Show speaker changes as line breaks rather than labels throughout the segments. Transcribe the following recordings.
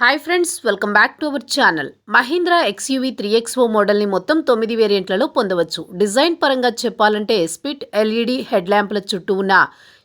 Hi friends welcome back to our channel Mahindra XUV three XO మోడల్ని మొత్తం తొమ్మిది వేరియంట్లలో పొందవచ్చు. డిజైన్ పరంగా చెప్పాలంటే స్పిట్ ఎల్ఈడి హెడ్ ల్యాంప్ల చుట్టూ ఉన్న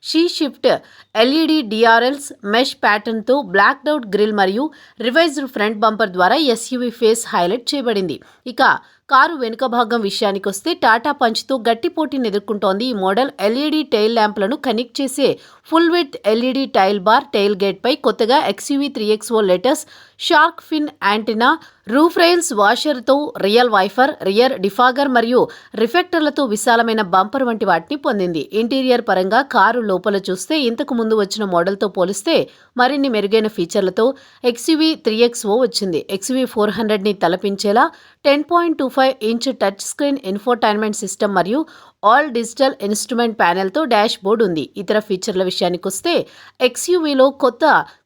షీ షిఫ్ట్ ఎల్ఈడి డిఆర్ఎల్స్ మెష్ ప్యాటర్న్తో బ్లాక్ డౌట్ గ్రిల్ మరియు రివైజ్డ్ ఫ్రంట్ బంపర్ ద్వారా ఎస్యూవీ ఫేస్ హైలైట్ చేయబడింది. ఇక కారు వెనుక భాగం విషయానికి వస్తే టాటా పంచ్తో గట్టి పోటీని ఎదుర్కొంటోంది ఈ మోడల్ ఎల్ఈడి టైల్ ల్యాంప్లను కనెక్ట్ చేసే full with LED tail bar tailgate పై కొత్తగా XUV three XO letters shark fin antenna roof rails వాషర్తో rear wiper rear defogger మరియు రిఫెక్టర్లతో విశాలమైన బంపర్ వంటి వాటిని పొందింది. ఇంటీరియర్ పరంగా కారు లోపల చూస్తే ఇంతకు ముందు వచ్చిన మోడల్తో పోలిస్తే మరిన్ని మెరుగైన ఫీచర్లతో ఎక్స్యూవీ త్రీ ఎక్స్ఓ వచ్చింది. ఎక్స్యూవీ ఫోర్ హండ్రెడ్ని తలపించేలా ten point two five inch touch screen infotainment system మరియు ఆల్ డిజిటల్ ఇన్స్ట్రుమెంట్ ప్యానెల్తో డాష్ బోర్డ్ ఉంది. ఇతర ఫీచర్ల విషయానికి వస్తే ఎక్స్యూవీలో కొత్త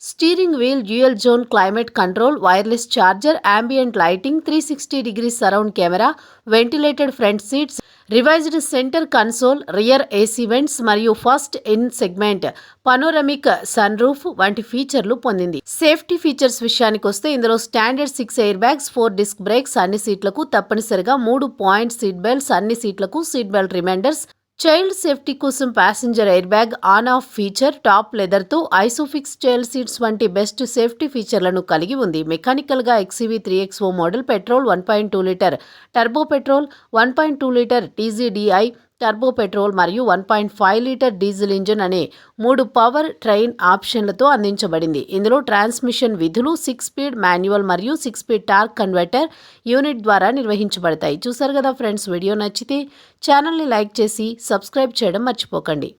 steering wheel dual zone climate control wireless charger ambient lighting three sixty degree surround camera ventilated front seats revised centre console rear AC vents మరియు first in segment. Panoramic sunroof వంటి ఫీచర్లు పొందింది. సేఫ్టీ ఫీచర్స్ విషయానికి వస్తే ఇందులో standard six airbags four disc brakes అన్ని సీట్లకు తప్పనిసరిగా మూడు పాయింట్ సీట్ బెల్ట్స్ అన్ని సీట్లకు seat belt reminders child safety కోసం passenger airbag on off feature top లెదర్తో ISOFIX child seats వంటి బెస్ట్ సేఫ్టీ ఫీచర్లను కలిగి ఉంది. మెకానికల్గా XUV three XO model petrol one point two litre turbo petrol one point two litre TGDi turbo petrol మరియు one point five litre diesel engine అనే మూడు power train ఆప్షన్లతో అందించబడింది. ఇందులో ట్రాన్స్మిషన్ విధులు సిక్స్ స్పీడ్ మాన్యువల్ మరియు six speed torque converter unit ద్వారా నిర్వహించబడతాయి. చూసారు కదా ఫ్రెండ్స్ వీడియో నచ్చితే ఛానల్ని లైక్ చేసి సబ్స్క్రైబ్ చేయడం మర్చిపోకండి.